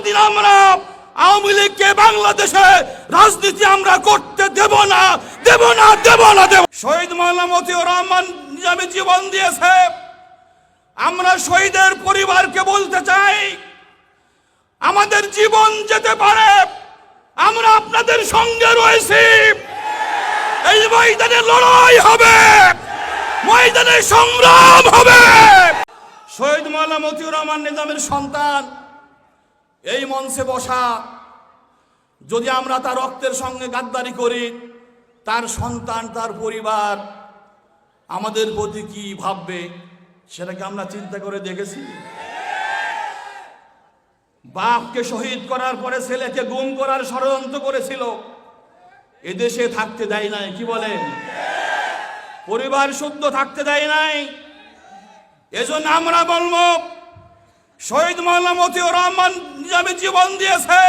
কোনোদিন আমরা আওয়ামী লীগকে বাংলাদেশে রাজনীতি আমরা করতে দেব না দেব না দেব না, দেব শহীদ মাওলানা মতিউর রহমান নিজামী জীবন দিয়েছে। আমরা শহীদের পরিবারকে বলতে চাই, আমাদের জীবন যেতে পারে। আমরা আপনাদের সঙ্গে রয়েছি। এই ময়দানে লড়াই হবে। ময়দানে সংগ্রাম হবে। শহীদ মাওলানা মতিউর রহমান নিজামের সন্তান। এই মঞ্চে বসা, যদি আমরা তার রক্তের সঙ্গে গাদ্দারি করি, তার সন্তান, তার পরিবার আমাদের প্রতি কি ভাববে সেটাকে আমরা চিন্তা করে দেখেছি? বাপকে শহীদ করার পরে ছেলেকে গুম করার ষড়যন্ত্র করেছিল। এদেশে থাকতে দেয় নাই, কি বলেন? পরিবার শুদ্ধ থাকতে দেয় নাই। এজন্য আমরা বলব শহীদ মতিউর রহমান নিজামী জীবন দিয়েছে।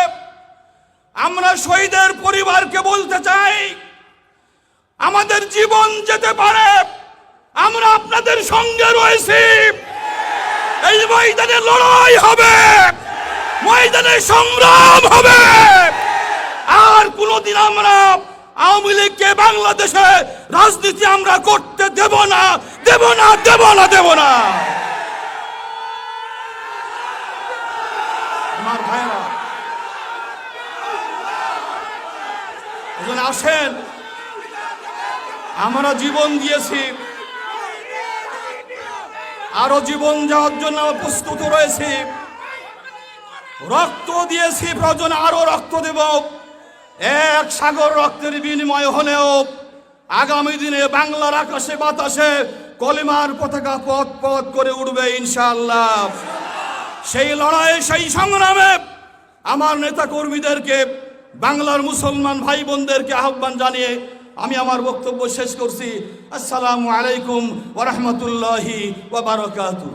আমরা শহীদের পরিবারকে বলতে চাই, আমাদের জীবন যেতে পারে, আমরা আপনাদের সঙ্গে রয়েছি। এই ময়দানে লড়াই হবে, ময়দানে সংগ্রাম হবে। আর কোনোদিন আমরা আওয়ামী লীগকে বাংলাদেশে রাজনীতি আমরা করতে দেব না দেব না দেব না দেব না আমার ভাইরা এজন্য আসেন। আমরা জীবন দিয়েছি। আরও জীবন যাওয়ার জন্য আমরা প্রস্তুত রয়েছি। রক্ত দিয়েছি, প্রয়োজন আরও রক্ত দেব। এক সাগর রক্তের বিনিময় হলেও আগামী দিনে বাংলার আকাশে, বাতাসে কলিমার পতাকা পথ পথ করে উঠবে ইনশাআল্লাহ। সেই লড়াই, সেই সংগ্রামে আমার নেতা কর্মীদেরকে বাংলার মুসলমান ভাই বোনদেরকে আহ্বান জানিয়ে আমি আমার বক্তব্য শেষ করছি। আসসালামু আলাইকুম ওরহমতুল্লাহি ওয়া বারাকাতুহু।